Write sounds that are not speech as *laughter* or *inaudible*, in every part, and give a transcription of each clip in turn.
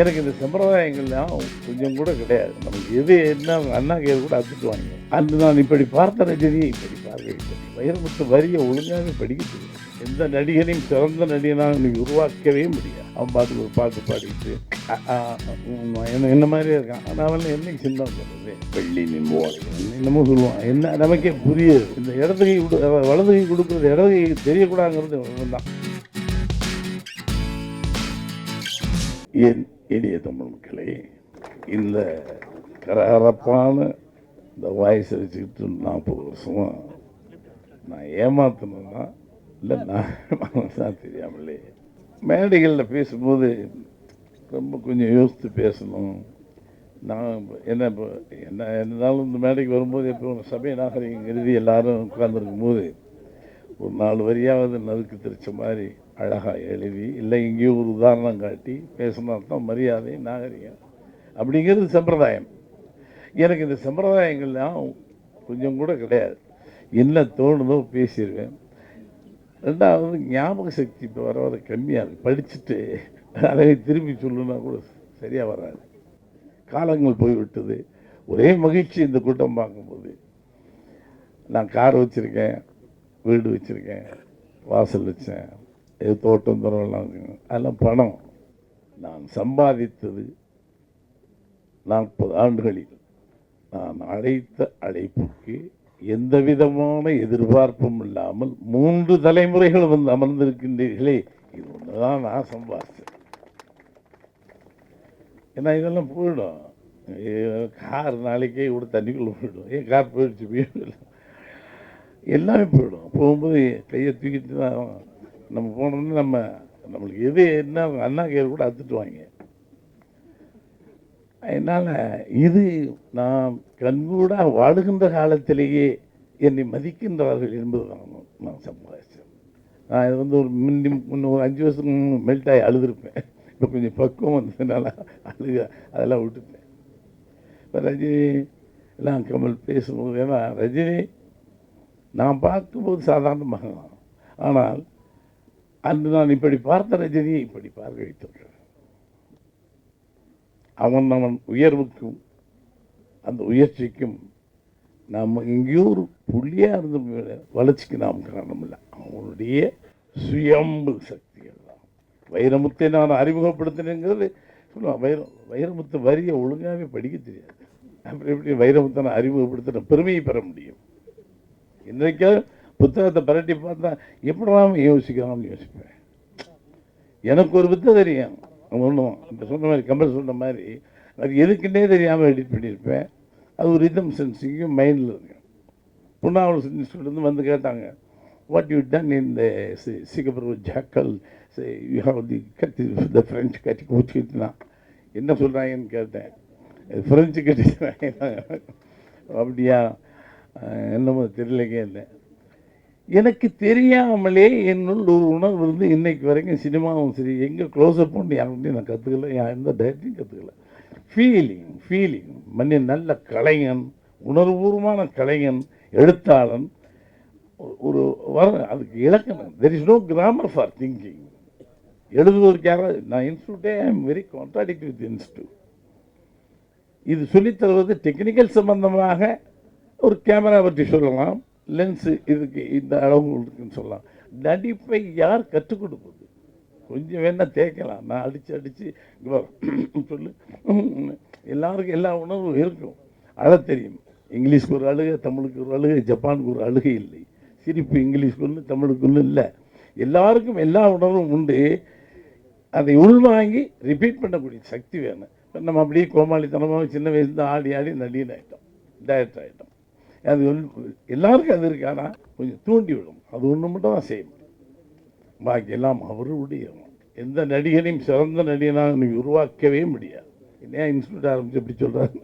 எனக்கு இந்த சம்பிரதாயங்கள்லாம் கொஞ்சம் கூட கிடையாது. நமக்கு எது என்ன அண்ணா கேது கூட அத்துட்டுவாங்க அன்று நான் இப்படி பார்த்த ரஜினியை இப்படி பார்க்க வைரமுத்து வரியை ஒழுங்காக படிக்க தெரியும் எந்த நடிகனையும் சிறந்த நடிகனாக நீ உருவாக்கவே முடியாது. அவன் பாட்டுக்கு ஒரு பாட்டு பாடிட்டு என்ன என்ன மாதிரியே இருக்கான். ஆனால் அவன் என்னைக்கு சிந்தம் சொல்கிறது வெள்ளி நிம்மோலை என்னமோ சொல்லுவான். என்ன நமக்கே புரியுது. இந்த இடது கை வலது கை கொடுக்குறது இடது கை தெரியக்கூடாதுங்கிறது தான். என் இனிய தமிழ் மக்களே இந்த கரகரப்பான இந்த வாய்ஸ் வச்சுக்கிட்டு நாற்பது வருஷமா நான் ஏமாத்தணும்னா இல்லை நான் தான் தெரியாமலே. மேடைகளில் பேசும்போது ரொம்ப கொஞ்சம் யோசித்து பேசணும். நான் என்ன இப்போ என்ன இருந்தாலும் இந்த மேடைக்கு வரும்போது எப்போ ஒரு சபை நாகரிகம் எழுதி எல்லாரும் உட்காந்துருக்கும் போது ஒரு நாலு வரியாவது நறுக்கு தெரிச்ச மாதிரி அழகாக எழுதி இல்லை எங்கேயோ ஒரு உதாரணம் காட்டி பேசினா தான் மரியாதை நாகரிகம். அப்படிங்கிறது சம்பிரதாயம். எனக்கு இந்த சம்பிரதாயங்கள்லாம் கொஞ்சம் கூட கிடையாது. என்ன தோணுதோ பேசிடுவேன் ரெண்டாவது ஞாபக சக்தி இப்போ வர வர கம்மியாக இருக்குது படிச்சுட்டு அதை திரும்பி சொல்லுன்னா கூட சரியாக வராது. காலங்கள் போய்விட்டது. ஒரே மகிழ்ச்சி இந்த கூட்டம் பார்க்கும்போது. நான் கார் வச்சுருக்கேன் வீடு வச்சுருக்கேன் வாசல் வச்சேன். இது தோட்டம் தரவெல்லாம் அதெல்லாம் பணம். நான் சம்பாதித்தது நாற்பது ஆண்டுகளில். நான் அழைத்த அழைப்புக்கு எந்த விதமான எதிர்பார்ப்பும் இல்லாமல் மூன்று தலைமுறைகள் வந்து அமர்ந்திருக்கின்றீர்களே. இது ஒன்றுதான் நான் சம்பாதிச்சேன் ஏன்னா இதெல்லாம் போயிடும். ஏ, கார் நாளைக்கே கூட தண்ணிக்குள்ளே போயிடும். ஏன் கார் போயிடுச்சு? போயிடும் எல்லாமே போயிடும். போகும்போது கையை தூக்கிட்டு தான் நம்ம போனோம்னா நம்ம நம்மளுக்கு எது என்ன அண்ணா கேர் கூட அத்துட்டுவாங்க அதனால் இது நான் கண்கூட வாழுகின்ற காலத்திலேயே என்னை மதிக்கின்றார்கள் என்பது நான் நான் சம்பாதிச்சேன் நான் இது வந்து ஒரு முந்தி முன்ன ஒரு அஞ்சு வருஷத்துக்கு மெல்ட் ஆகி அழுதுருப்பேன். இப்போ கொஞ்சம் பக்குவம் வந்ததுனால அழுக அதெல்லாம் விட்டுட்டேன். இப்போ ரஜினி எல்லாம் கமல் பேசும்போது ஏன்னா ரஜினி நான் பார்க்கும்போது சாதாரணமாக மகன் ஆனால் அன்று நான் இப்படி பார்த்த ரஜினியை இப்படி பார்க்க அவன் அவன் உயர்வுக்கும் அந்த உயர்ச்சிக்கும் நாம் எங்கேயோ ஒரு புள்ளியாக இருந்த வளர்ச்சிக்கு நாம் காரணம் இல்லை. அவனுடைய சுயம்பு சக்திகள் தான். வைரமுத்தை நான் அறிமுகப்படுத்தினேங்கிறது சொல்லுவான். வைர வைரமுத்து வரியை ஒழுங்காகவே படிக்க தெரியாது. அப்புறம் எப்படி வைரமுத்தை நான் அறிமுகப்படுத்துகிற பெருமையை பெற முடியும்? இன்றைக்காவது புத்தகத்தை பரட்டி பார்த்தா எப்படிலாம் யோசிக்கலாம்னு யோசிப்பேன். எனக்கு ஒரு புத்தகம் தெரியும். ஒன்றும் இப்போ சொன்ன மாதிரி கமல் சொன்ன மாதிரி அது எதுக்குன்னே தெரியாமல் எடிட் பண்ணியிருப்பேன். அது ஒரு ரிதம் சென்சிங்கும் மைண்டில் இருக்கும் புண்ணாவளம் இன்ஸ்டியூட்லேருந்து வந்து கேட்டாங்க what you done in the Singapore jackal? You have the கத்தி த ஃப்ரெஞ்சு கட்டி கூச்சிக்கிட்டுனா என்ன சொல்கிறாங்கன்னு கேட்டேன். ஃப்ரெஞ்சு கட்டி *laughs* அப்படியா? என்னமோ தெரியலைங்க இல்லை எனக்கு தெரியாமலே என்னுள் ஒரு உணர்வு இருந்து இன்னைக்கு வரைக்கும் சினிமாவும் சரி எங்கே க்ளோஸ்அப் பண்ணி யாருமே நான் கற்றுக்கல எந்த டயட்டையும் கற்றுக்கல ஃபீலிங் ஃபீலிங் மன்னி நல்ல கலைஞன் உணர்வுபூர்வமான கலைஞன் எழுத்தாளன். ஒரு- வர அதுக்கு இலக்கணம். There is no grammar for thinking எழுதுவதற்கு யாராவது நான் இன்ஸ்டியூட்டே I am very contradict with institute இது சொல்லித் தருவது டெக்னிக்கல் சம்பந்தமாக ஒரு கேமரா பற்றி சொல்லலாம். லென்ஸு இதுக்கு இந்த அளவு இருக்குன்னு சொல்லலாம். நடிப்பை யார் கற்றுக் கொடுப்பது? கொஞ்சம் வேணால் தேய்க்கலாம். நான் அடித்து அடித்து *clears throat* சொல்லு. எல்லாருக்கும் எல்லா உணர்வும் இருக்கும். அழ தெரியும். இங்கிலீஷ்க்கு ஒரு அழுகை தமிழுக்கு ஒரு அழுகை ஜப்பானுக்கு ஒரு அழுகை இல்லை. சிரிப்பு இங்கிலீஷ்க்கு ஒன்று தமிழுக்கு ஒன்று இல்லை. எல்லாருக்கும் எல்லா உணர்வும் உண்டு. அதை உள்வாங்கி ரிப்பீட் பண்ணக்கூடிய சக்தி வேணும். இப்போ நம்ம அப்படியே கோமாளித்தனமாக சின்ன வயசுல ஆடி ஆடி நடிகன் ஆகிட்டோம் டயட் ஆகிட்டோம் அது எல்லாருக்கும் அது இருக்கு. ஆனால் கொஞ்சம் தூண்டி விடும். அது ஒன்று மட்டும் தான் செய்ய முடியும் பாக்கி எல்லாம் அவருடைய எந்த நடிகனையும் சிறந்த நடிகனாக நீ உருவாக்கவே முடியாது. ஏன் இன்ஸ்டியூட் ஆரம்பிச்சு எப்படி சொல்கிறாரு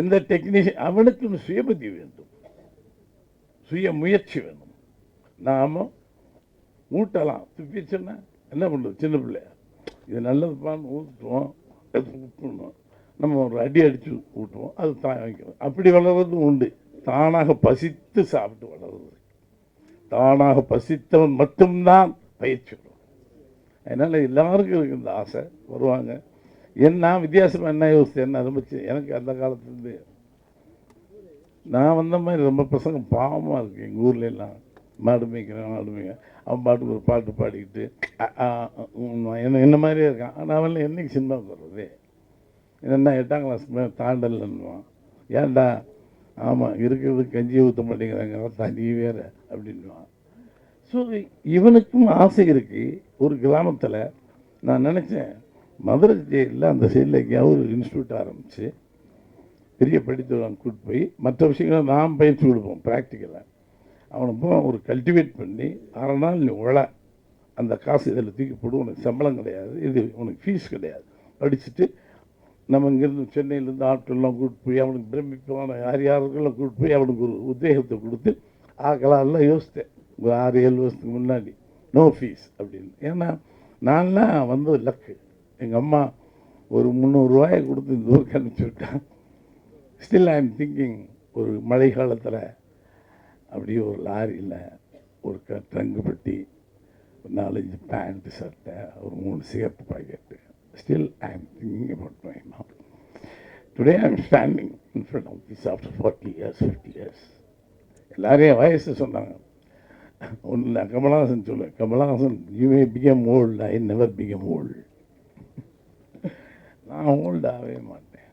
எந்த டெக்னீஷியன் அவனுக்கு சுயபதி வேண்டும். சுய முயற்சி வேணும். நாம ஊட்டலாம். துப்பிச்சுன்னா என்ன பண்ணுறது சின்ன பிள்ளையா? இது நல்லதுப்பான்னு ஊற்றுவோம் பண்ணுவோம் ஊட்டணும் நம்ம ஒரு அடி அடித்து ஊட்டுவோம் அது தாங்கிக்கிறோம் அப்படி வளர்றதும் உண்டு தானாக பசித்து சாப்பிட்டு வளர்றது தானாக பசித்தவன் மட்டும்தான் பயிற்சி அதனால் எல்லாருக்கும் இருக்கு இந்த ஆசை வருவாங்க என்ன நான் வித்தியாசமாக என்ன யோசித்தேன் ஆரம்பிச்சு எனக்கு அந்த காலத்துலேருந்து நான் வந்த மாதிரி ரொம்ப பசங்க பாவமாக இருக்கு எங்கள் ஊர்ல எல்லாம் மாடு மேய்க்கிறேன் மாடு மேய்க்கிறேன் அவன் பாட்டுக்கு ஒரு பாட்டு பாடிக்கிட்டு என்ன என்ன மாதிரியே இருக்கான் ஆனால் அவன் என்னைக்கு சினிமாவுக்கு வர்றது என்னென்னா எட்டாம் கிளாஸ் மேலே தாண்டல்ன்னுவான். ஏன்டா? ஆமாம் இருக்கிறது கஞ்சி ஊற்ற மாட்டேங்கிறாங்க. தனி வேறு அப்படின்வான் ஸோ இவனுக்கும் ஆசை இருக்குது ஒரு கிராமத்தில் நான் நினச்சேன் மதுரை ஜெயிலில் அந்த சைடில் எங்கேயாவது ஒரு இன்ஸ்டியூட் ஆரம்பித்து பெரிய படித்தவன் கூட்டு போய் மற்ற விஷயங்களை நாம் பயிற்சி கொடுப்போம் ப்ராக்டிக்கலாக அவனை போய் ஒரு கல்டிவேட் பண்ணி அரை நாள் நீ உழ. அந்த காசு இதில் தூக்கி போடு. உனக்கு சம்பளம் கிடையாது. இது உனக்கு ஃபீஸ் கிடையாது. படிச்சுட்டு நம்ம இங்கேருந்து சென்னையிலேருந்து ஆட்கள்லாம் கூப்பிட்டு போய் அவனுக்கு பிரமிப்பான யார் யாருக்கெல்லாம் கூப்பிட்டு போய் அவனுக்கு ஒரு உத்வேகத்தை கொடுத்து ஆக்கலாம்லாம் யோசித்தேன். ஒரு ஆறு ஏழு வருஷத்துக்கு முன்னாடி. நோ ஃபீஸ் அப்படின்னு. ஏன்னா நான்லாம் வந்து லக்கு. எங்கள் அம்மா ஒரு முந்நூறுரூவாயை கொடுத்து இந்த ஊருக்கு அனுப்பிச்சி விட்டான் ஸ்டில் ஐ எம் திங்கிங் ஒரு மழை காலத்தில் அப்படியே ஒரு லாரியில் ஒரு க ட்ரங்கு பெட்டி ஒரு நாலஞ்சு பேண்ட்டு சட்டை ஒரு மூணு சிகப்பு pocket. Still I am thinking about my mom. Today I am standing in front of this after forty years fifty years எல்லாரையும் வயசு சொன்னாங்க. ஒன்று நான் கமலஹாசன் சொல்லுவேன் Kamal Haasan you may become old I never become old நான் old ஆகவே மாட்டேன்.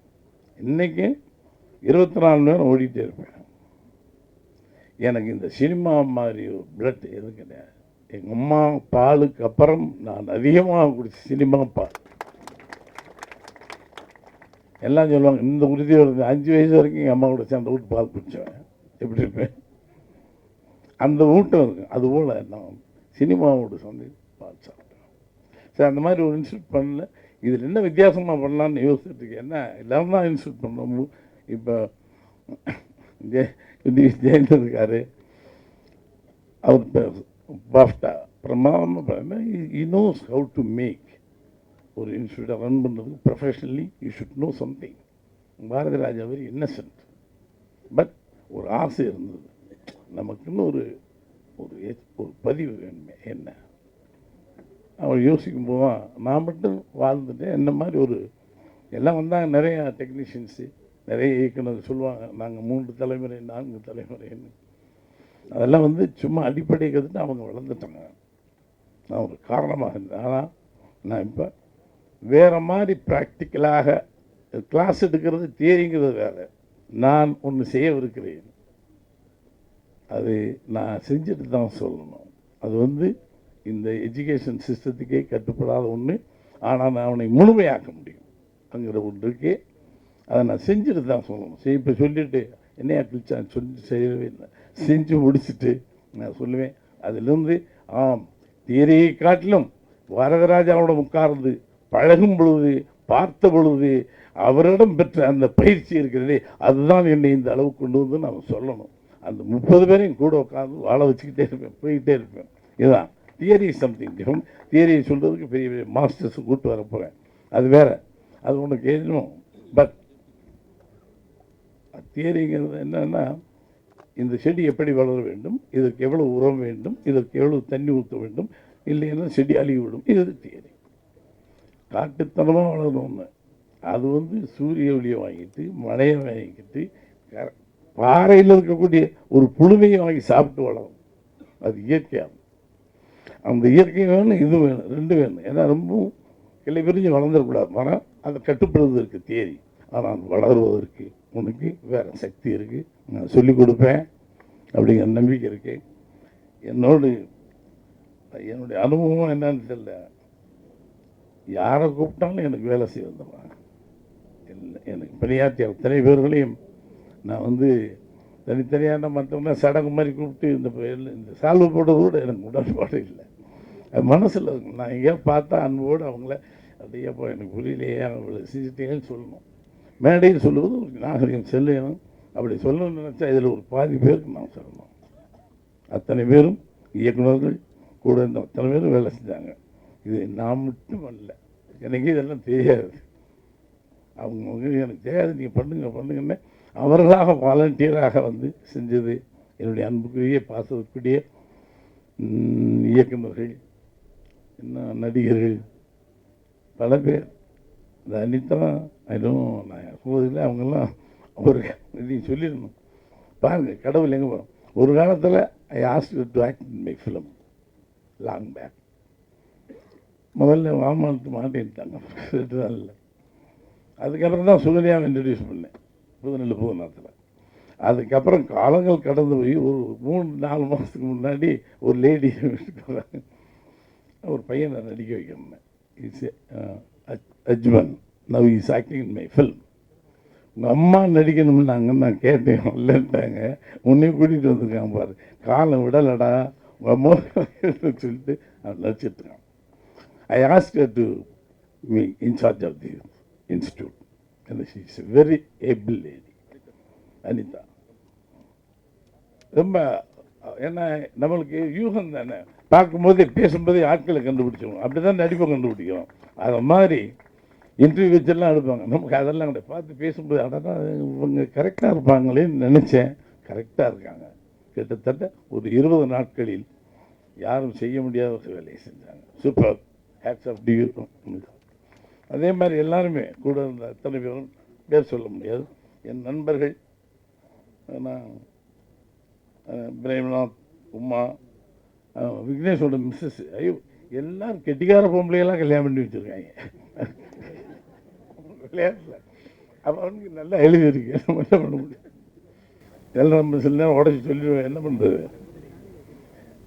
இன்னைக்கு இருபத்தி நாலு நேரம் ஓடிட்டே இருப்பேன். எனக்கு இந்த சினிமா மாதிரி ஒரு பிளட் எதுவும் கிடையாது எங்கள் அம்மா பாலுக்கு அப்புறம் நான் அதிகமாக குடிச்ச சினிமா பால். எல்லாம் சொல்லுவாங்க இந்த உறுதியோடு இருந்தேன் அஞ்சு வயசு வரைக்கும் எங்கள் அம்மா கூட சேர்ந்து வீட்டு பால் குடித்தேன் எப்படி இருப்பேன் அந்த ஊட்டம் இருக்கு. அதுபோல் நான் சினிமாவோட சேர்ந்து பால் சாப்பிட்டேன் சரி அந்த மாதிரி ஒரு இன்ஸ்டியூட் பண்ணல. இதில் என்ன வித்தியாசமாக பண்ணலான்னு யோசிச்சுட்டு இருக்கேன். என்ன எல்லாரும் தான் இன்ஸ்டியூட் பண்ணுறோம் இப்போ ஜெய ஜெயந்த் இருக்காரு அவர் பாஃப்டா. பிரமாதமாக பண்ண he knows how to make ஒரு இன்ஸ்டியூட்டை ரன் பண்ணுறதுக்கு professionally you should know something Bharathi Raja very innocent but ஒரு ஆசை இருந்தது. நமக்குன்னு ஒரு ஒரு ஒரு பதிவு வேணுமே என்ன? அவர் யோசிக்கும் போவான் நான் மட்டும் வாழ்ந்துட்டேன். என்ன மாதிரி ஒரு எல்லாம் வந்தாங்க நிறையா டெக்னீஷியன்ஸு நிறைய இயக்குனர் சொல்லுவாங்க நாங்கள் மூன்று தலைமுறை நான்கு தலைமுறைன்னு. அதெல்லாம் வந்து சும்மா அடிப்படை கற்றுட்டு அவங்க வளர்ந்துட்டாங்க. நான் ஒரு காரணமாக இருந்தேன். ஆனால் நான் இப்போ வேறு மாதிரி ப்ராக்டிக்கலாக கிளாஸ் எடுக்கிறது தியரிங்கிறது வேறு. நான் ஒன்று செய்யவிருக்கிறேன். அது நான் செஞ்சுட்டு தான் சொல்லணும். அது வந்து இந்த எஜுகேஷன் சிஸ்டத்துக்கே கட்டுப்படாத ஒன்று ஆனால் நான் அவனை முழுமையாக்க முடியும். அங்கிற ஒன்று இருக்கே. அதை நான் செஞ்சுட்டு தான் சொல்லணும். சரி இப்போ சொல்லிவிட்டு என்னையா கிழிச்சான் சொல்லி செய்யவே இல்லை. செஞ்சு முடிச்சுட்டு நான் சொல்லுவேன். அதிலிருந்து ஆம் தியரியை காட்டிலும் வரதராஜாவோட உட்கார்ந்து பழகும் பொழுது பார்த்த பொழுது அவரிடம் பெற்ற அந்த பயிற்சி இருக்கிறதே அதுதான் என்னை இந்த அளவு கொண்டு வந்து நம்ம சொல்லணும். அந்த முப்பது பேரையும் கூட உட்காந்து வாழ வச்சுக்கிட்டே இருப்பேன் போய்கிட்டே இருப்பேன். இதுதான். தியரி சம்திங் டிஃப்ரெண்ட் தியரியை சொல்கிறதுக்கு பெரிய பெரிய மாஸ்டர்ஸ் கூட்டு வர போகிறேன் அது வேற. அது உனக்கு எதுவும் பட் தியரிங்கிறது என்னென்னா இந்த செடி எப்படி வளர வேண்டும் இதற்கு எவ்வளோ உரம் வேண்டும் இதற்கு எவ்வளோ தண்ணி ஊற்ற வேண்டும் இல்லைன்னா செடி அழிவிடும் இது தியரி காட்டுத்தனமாக வளரணும்னு அது வந்து சூரிய ஒளியை வாங்கிட்டு மழையை வாங்கிக்கிட்டு க- பாறையில் இருக்கக்கூடிய ஒரு புழுமையை வாங்கி சாப்பிட்டு வளரும். அது இயற்கையாகும் அந்த இயற்கை வேணும் இது வேணும் ரெண்டு வேணும். ஏன்னா ரொம்பவும் கிளை பிரிஞ்சு வளர்ந்துடக்கூடாது. மரம் அதை கட்டுப்படுவதற்கு தேரி ஆனால் வளருவதற்கு உனக்கு வேறு சக்தி இருக்குது நான் சொல்லிக் கொடுப்பேன். அப்படிங்கிற நம்பிக்கை இருக்குது என்னோடு என்னுடைய அனுபவம் என்னன்னு தெரியல. யாரை கூப்பிட்டாலும் எனக்கு வேலை செய்ய வந்துடுவாங்க இல்லை எனக்கு பணியாற்றிய அத்தனை பேர்களையும் நான் வந்து தனித்தனியான மற்றவங்க சடங்கு மாதிரி கூப்பிட்டு இந்த இந்த சால்வு போடுறது கூட எனக்கு உடன்பாடு இல்லை. அது மனசில் நான் எங்கேயா பார்த்தா அன்போடு அவங்கள அப்படியே அப்போ எனக்கு புரியலையே அவங்கள செஞ்சுட்டீங்கன்னு சொல்லணும். மேடையில் சொல்லுவது ஒரு நாகரிகம் செல்லணும். அப்படி சொல்லணும்னு நினச்சா இதில் ஒரு பாதி பேருக்கு நான் சொல்லணும். அத்தனை பேரும் இயக்குனர்கள் கூட இருந்த அத்தனை பேரும் வேலை செஞ்சாங்க. இது நான் மட்டும் அல்ல எனக்கு இதெல்லாம் தெரியாது. அவங்க எனக்கு தெரியாது. நீங்கள் பண்ணுங்க பண்ணுங்கன்னு அவர்களாக வாலண்டியராக வந்து செஞ்சது என்னுடைய அன்புக்குரிய பாசத்துக்குரிய இயக்குநர்கள் என்ன இன்னும் நடிகர்கள் பல பேர். இந்த அனிதா அதுவும் நான் சொல்வதில்லை அவங்கெல்லாம் ஒரு நீங்கள் சொல்லிடணும். பாருங்கள் கடவுள் எங்கே போகிறோம் ஒரு காலத்தில் I asked to act in my film. Long back. முதல்ல வாமாட்டு மாட்டேன்ட்டாங்க ரெண்டு நாளில் அதுக்கப்புறம் தான் சுகன்யாவை இன்ட்ரடியூஸ் பண்ணேன். புதுநெல்லு புதுநாத்தில் அதுக்கப்புறம் காலங்கள் கடந்து போய் ஒரு மூணு நாலு மாதத்துக்கு முன்னாடி ஒரு லேடி வராங்க. ஒரு பையனை நடிக்க வைக்கணும் is Ajman now is acting in my film உங்கள் அம்மா நடிக்கணும்னாங்க நான் கேட்டேன். இல்லைன்ட்டாங்க. உன்னையும் கூட்டிகிட்டு வந்திருக்கான் பாரு. காலம் விடலடா. உங்கள் அம்மா சொல்லிட்டு அவன் நடிச்சிட்ருக்கான் I ask to me incharge of the institute and she is a very able lady Anitha ரொம்ப ஏன்னா நம்மளுக்கு யூகம் தானே? பார்க்கும்போதே பேசும்போதே ஆட்களை கண்டுபிடிச்சிடும் அப்படி தான் நடிப்பை கண்டுபிடிக்கிறோம். அது மாதிரி இன்டர்வியூ வச்செல்லாம் எடுப்பாங்க. நமக்கு அதெல்லாம் கிடையாது. பார்த்து பேசும்போது அதான் இவங்க கரெக்டாக இருப்பாங்களேன்னு நினச்சேன். கரெக்டாக இருக்காங்க. கிட்டத்தட்ட ஒரு இருபது நாட்களில் யாரும் செய்ய முடியாத ஒரு வேலையை செஞ்சாங்க. சூப்பர் ஹேட்ஸ் ஆஃப் டியூ அதே மாதிரி எல்லாருமே கூட இருந்த அத்தனை பேரும் பேர் சொல்ல முடியாது. என் நண்பர்கள் நான் பிரேம்நாத் உமா விக்னேஷோட மிஸ்ஸஸ் ஐயோ எல்லாரும் கெட்டிக்கார பொம்பளையெல்லாம் கல்யாணம் பண்ணி வச்சுருக்காங்க. விளையாட்டில். அப்போ அவனுக்கு நல்லா எழுதியிருக்கு நம்ம என்ன பண்ண முடியும்? எல்லாம் நம்ம சில நேரம் உடச்சி சொல்லிடுவேன். என்ன பண்ணுறது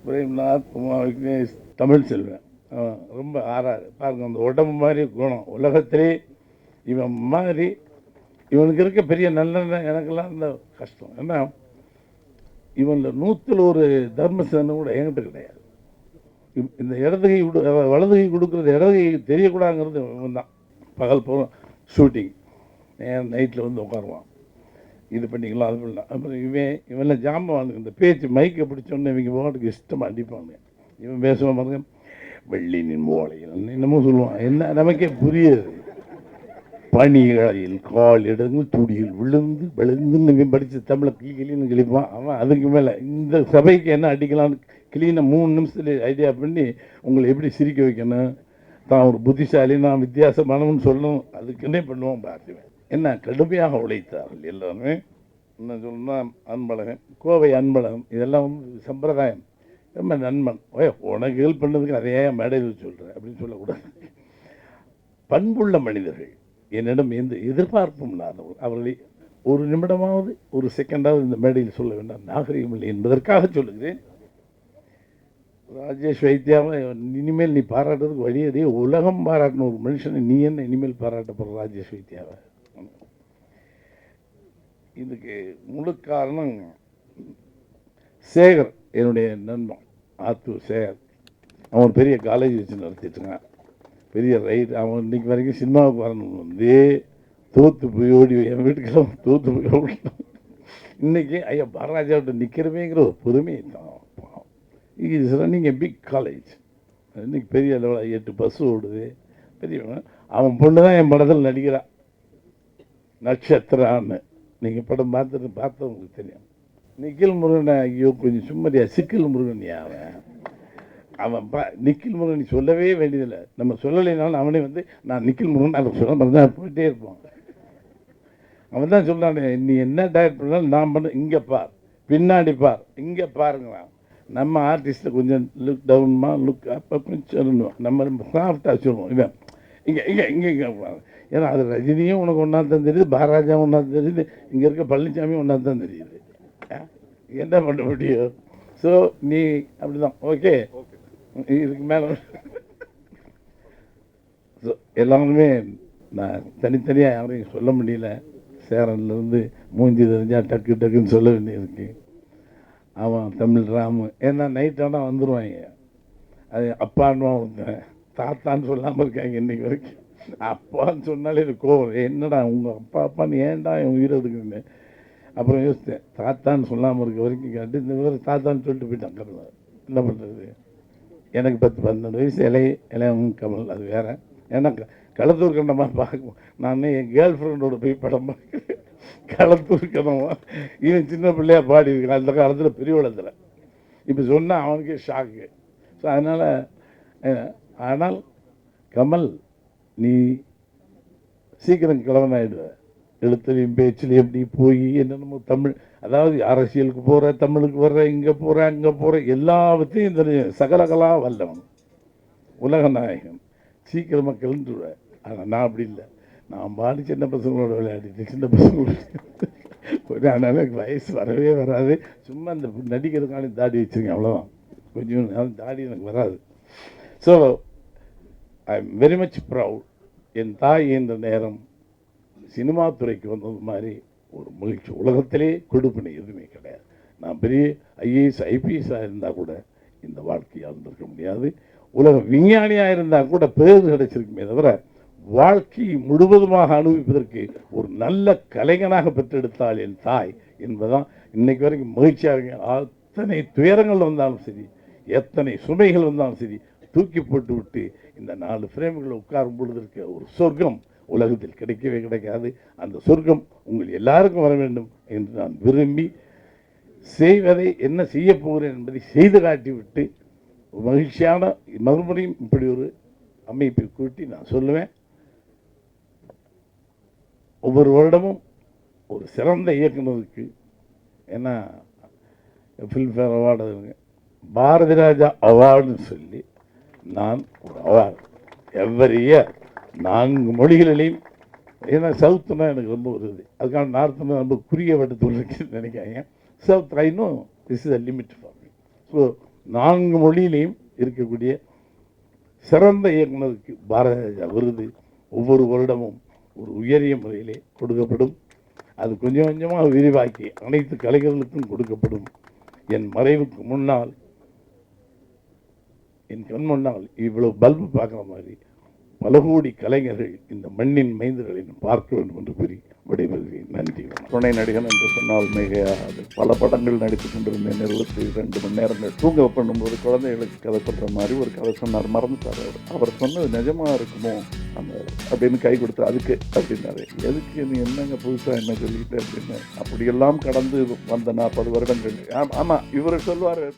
பிரேம்நாத் உமா விக்னேஷ் தமிழ் செல்வேன். ரொம்ப ஆறாரு பாருங்க அந்த உடம்பு மாதிரி குணம். உலகத்திலே இவன் மாதிரி இவனுக்கு இருக்க பெரிய நல்ல எனக்கெல்லாம் இந்த கஷ்டம். ஏன்னா இவனில் நூற்றில் ஒரு தர்மசேனம் கூட என்கிட்ட கிடையாது. இவ்- இந்த இடதுகை வலதுகை கொடுக்குறது இடதுகை தெரியக்கூடாதுங்கிறது இவன் தான் பகல் போகிறோம் ஷூட்டிங் நேரம் நைட்டில் வந்து உட்காருவான். இது பண்ணிக்கலாம் அது பண்ணலாம். அப்புறம் இவன் இவனில் ஜாம்பவானுக்கு இந்த பேச்சு மைக்கை பிடிச்சோன்னே இவங்க போகிறதுக்கு இஷ்டமாக அடிப்பாங்க இவன் பேசுவான் பாருங்க. வெள்ளினின் மூளையில் என்னமோ சொல்லுவான். என்ன நமக்கே புரியுது. பனிகளில் கால் இடங்கு துடியில் விழுந்து விழுந்துன்னு படித்து தமிழை கிளி கிளின்னு கிழிப்பான். அவன் அதுக்கு மேலே இந்த சபைக்கு என்ன அடிக்கலாம்னு கிளீனை மூணு நிமிஷத்துல ஐடியா பண்ணி உங்களை எப்படி சிரிக்க வைக்கணும்? தான் ஒரு புத்திசாலி நான் வித்தியாசமானவன் சொல்லணும். அதுக்குன்னே பண்ணுவான் பார்த்துவேன் என்ன கடுமையாக உழைத்தார்கள் எல்லாருமே. என்ன சொல்லணும்னா அன்பழகன் கோவை அன்பழகம் இதெல்லாம் வந்து சம்பிரதாயம். ரொம்ப நண்பன். ஓய் உனக்கு ஹெல்ப் பண்ணதுக்கு நிறைய மேடையில் சொல்கிறேன் அப்படின்னு சொல்லக்கூடாது. பண்புள்ள மனிதர்கள். என்னிடம் எந்த எதிர்பார்ப்பும் இல்லாதவர்கள் அவர்களை ஒரு நிமிடமாவது ஒரு செகண்டாவது இந்த மேடையில் சொல்ல வேண்டாம். நாகரிகம் இல்லை என்பதற்காக சொல்லுகிறேன். ராஜேஷ் வைத்தியாவை இனிமேல் நீ பாராட்டுறதுக்கு வழியதே உலகம் பாராட்டின ஒரு மனுஷனை நீ என்ன இனிமேல் பாராட்ட போகிற ராஜேஷ் வைத்தியாவை? இதுக்கு முழு காரணம் சேகர். என்னுடைய நண்பன் ஆத்தூர் சேர். அவன் பெரிய காலேஜ் வச்சு நடத்திட்டுருக்கான் பெரிய ரைட் அவன் இன்னைக்கு வரைக்கும் சினிமாவுக்கு வரணும் வந்து தோத்து போய் ஓடி என் வீட்டுக்கெல்லாம் தோத்து போய் ஓடினான் இன்றைக்கி ஐயா பாரராஜாவிட்ட நிற்கிறவேங்கிற ஒரு பொறுமையை தான். Is running a big college இன்னைக்கு பெரிய லெவலில் எட்டு பஸ் ஓடுது. பெரியவன் அவன் பொண்ணு தான் என் படத்தில் நடிக்கிறான். நட்சத்திரான்னு. நீங்கள் படம் பார்த்துட்டு பார்த்தவங்களுக்கு தெரியும். நிக்கில் முருகனை ஐயோ கொஞ்சம் சும்மதியா சிக்கில் முருகன் அவன்? அவன் பா நிக்கில் முருகன் நீ சொல்லவே வேண்டியதில்லை. நம்ம சொல்லலைனாலும் அவனே வந்து நான் நிக்கில் முருகன் அதை சொல்ல தான் போயிட்டே இருப்பான் அவன் தான் சொல்கிறான் நீ என்ன டயட் பண்ணாலும் நான் பண்ண இங்கே பார். பின்னாடி பார். இங்கே பாருங்களாம். நம்ம ஆர்டிஸ்ட்டை கொஞ்சம் லுக் டவுன்மா லுக் அப்போ கொஞ்சம் சொல்லணும். நம்ம ரொம்ப சாஃப்டாக சொல்லுவோம். இவன் இங்கே இங்கே இங்கே இங்கே ஏன்னா அது ரஜினியும் உனக்கு ஒன்றா தான் தெரியுது பாராஜா ஒன்றா தெரியுது இங்கே இருக்க பழனிசாமியும் ஒன்றா தான் தெரியுது. என்ன பண்ண முடியும்? ஸோ நீ அப்படிதான். ஓகே இதுக்கு மேலே. ஸோ எல்லாருமே நான் தனித்தனியாக யாரையும் சொல்ல முடியல. சேரன்லேருந்து மூஞ்சி தெரிஞ்சால் டக்கு டக்குன்னு சொல்ல வேண்டியிருக்கு அவன் தமிழ் ராமு. ஏன்னா நைட் ஆனால் வந்துடுவாங்க அது அப்பான்னு ஒருத்தன். தாத்தான்னு சொல்லாமல் இருக்காங்க இன்னைக்கு வரைக்கும். அப்பான்னு சொன்னாலே இது கோவம். என்னடா உங்கள் அப்பா அப்பான்னு ஏன்டா என் உயிரை எடுக்குன்னு அப்புறம் யோசித்தேன் தாத்தான்னு சொல்லாமல் இருக்க வரைக்கும் கேட்டு இந்த விவரம் தாத்தான்னு சொல்லிட்டு போயிட்டான் கமல் என்ன பண்ணுறது எனக்கு பத்து பன்னெண்டு வயசு இலை இளையவன் கமல் அது வேற. ஏன்னா க- களத்தூர் கண்டமாக பார்க்கும் நான் என் கேர்ள் ஃப்ரெண்டோட போய் படம் பார்க்குறேன். களத்தூர் கண்டமாக இவன் சின்ன பிள்ளையா பாடி இருக்கான் அந்த காலத்தில் பெரிய வளத்தில் இப்போ சொன்னால் அவனுக்கே ஷாக்கு ஸோ அதனால் ஆனால் கமல் நீ சீக்கிரம் கிழவன் ஆகிடுவேன் எழுத்துலையும் பேச்சிலையும் நீ போய் என்னென்னமோ தமிழ் அதாவது அரசியலுக்கு போகிற தமிழுக்கு வர்ற இங்கே போகிற அங்கே போகிற எல்லாவற்றையும் தெரியும் சகலகலா வல்லவன். உலக நாயகன். சீக்கிரமாக கிளந்துருவேன் ஆனால் நான் அப்படி இல்லை. நான் பாடி சின்ன பசங்களோட விளையாடிட்டு சின்ன பசங்களோட ஒரு அதனால எனக்கு வயசு வரவே வராது. சும்மா இந்த நடிக்கிறதுக்கான தாடி வச்சுருக்கேன் அவ்வளோதான் கொஞ்சம் தாடி எனக்கு வராது. So I am very much proud என் தாய் என்ற நேரம் சினிமா துறைக்கு வந்தது மாதிரி ஒரு மகிழ்ச்சி. உலகத்திலே கொடுப்பினை எதுவுமே கிடையாது. நான் பெரிய ஐஏஎஸ் ஐபிஎஸ்ஸாக இருந்தால் கூட இந்த வாழ்க்கையை இருந்திருக்க முடியாது. உலக விஞ்ஞானியாக இருந்தால் கூட பேர் கிடைச்சிருக்குமே தவிர வாழ்க்கையை முழுவதுமாக அனுபவிப்பதற்கு ஒரு நல்ல கலைஞனாக பெற்றெடுத்தாள் என் தாய் என்பதுதான் இன்னைக்கு வரைக்கும் மகிழ்ச்சியாக இருக்கேன் அத்தனை துயரங்கள் வந்தாலும் சரி எத்தனை சுமைகள் வந்தாலும் சரி தூக்கி போட்டு விட்டு இந்த நாலு ஃப்ரேம்களை உட்காரும் பொழுது இருக்க ஒரு சொர்க்கம். உலகத்தில் கிடைக்கவே கிடைக்காது. அந்த சொர்க்கம் உங்கள் எல்லாருக்கும் வர வேண்டும் என்று நான் விரும்பி செய்வதை என்ன செய்ய போகிறேன் என்பதை செய்து காட்டிவிட்டு ஒரு மகிழ்ச்சியான மறுபடியும் இப்படி ஒரு அமைப்பை கூட்டி நான் சொல்லுவேன். ஒவ்வொரு வருடமும் ஒரு சிறந்த இயக்குனருக்கு ஏன்னா ஃபில்ம்ஃபேர் அவார்டு பாரதி ராஜா அவார்டுன்னு சொல்லி நான் ஒரு அவார்டு எவ்வரி இயர் நான்கு மொழிகளிலையும் ஏன்னா சவுத்துனா எனக்கு ரொம்ப ஒரு இது. அதுக்கான நார்த்துனா ரொம்ப குறுகிய வட்டத்தில் நினைக்காங்க south ஐனும் this is a limit for me so நான்கு மொழியிலையும் இருக்கக்கூடிய சிறந்த இயக்குனருக்கு பாரத விருது ஒவ்வொரு வருடமும் ஒரு உயரிய முறையிலே கொடுக்கப்படும். அது கொஞ்சம் கொஞ்சமாக விரிவாக்கி அனைத்து கலைஞர்களுக்கும் கொடுக்கப்படும். என் மறைவுக்கு முன்னால் என் கண் முன்னால் இவ்வளோ பல்பு பார்க்குற மாதிரி பல கோடி கலைஞர்கள் இந்த மண்ணின் மைந்தர்களை பார்க்க வேண்டும் என்று கூறி விடைபெறுகிறேன். நன்றி துணை நடிகன் என்று சொன்னால் மிகையாது பல படங்கள் நடித்து கொண்டிருந்தேன். இருபத்தி ரெண்டு மணி நேரங்கள் தூங்க பண்ணும்போது குழந்தைகளுக்கு கதை சொல்ற மாதிரி ஒரு கதை சொன்னார். மறந்துட்டார் அவர். அவர் சொன்னது நிஜமா இருக்குமோ? அந்த அப்படின்னு கை கொடுத்து அதுக்கு அப்படின்னாரு. எதுக்கு நீ என்னங்க புதுசா என்ன சொல்லிட்டு அப்படின்னு. அப்படியெல்லாம் கடந்து வந்த நாற்பது வருடங்கள். ஆமா, ஆமா இவர் சொல்லுவாரு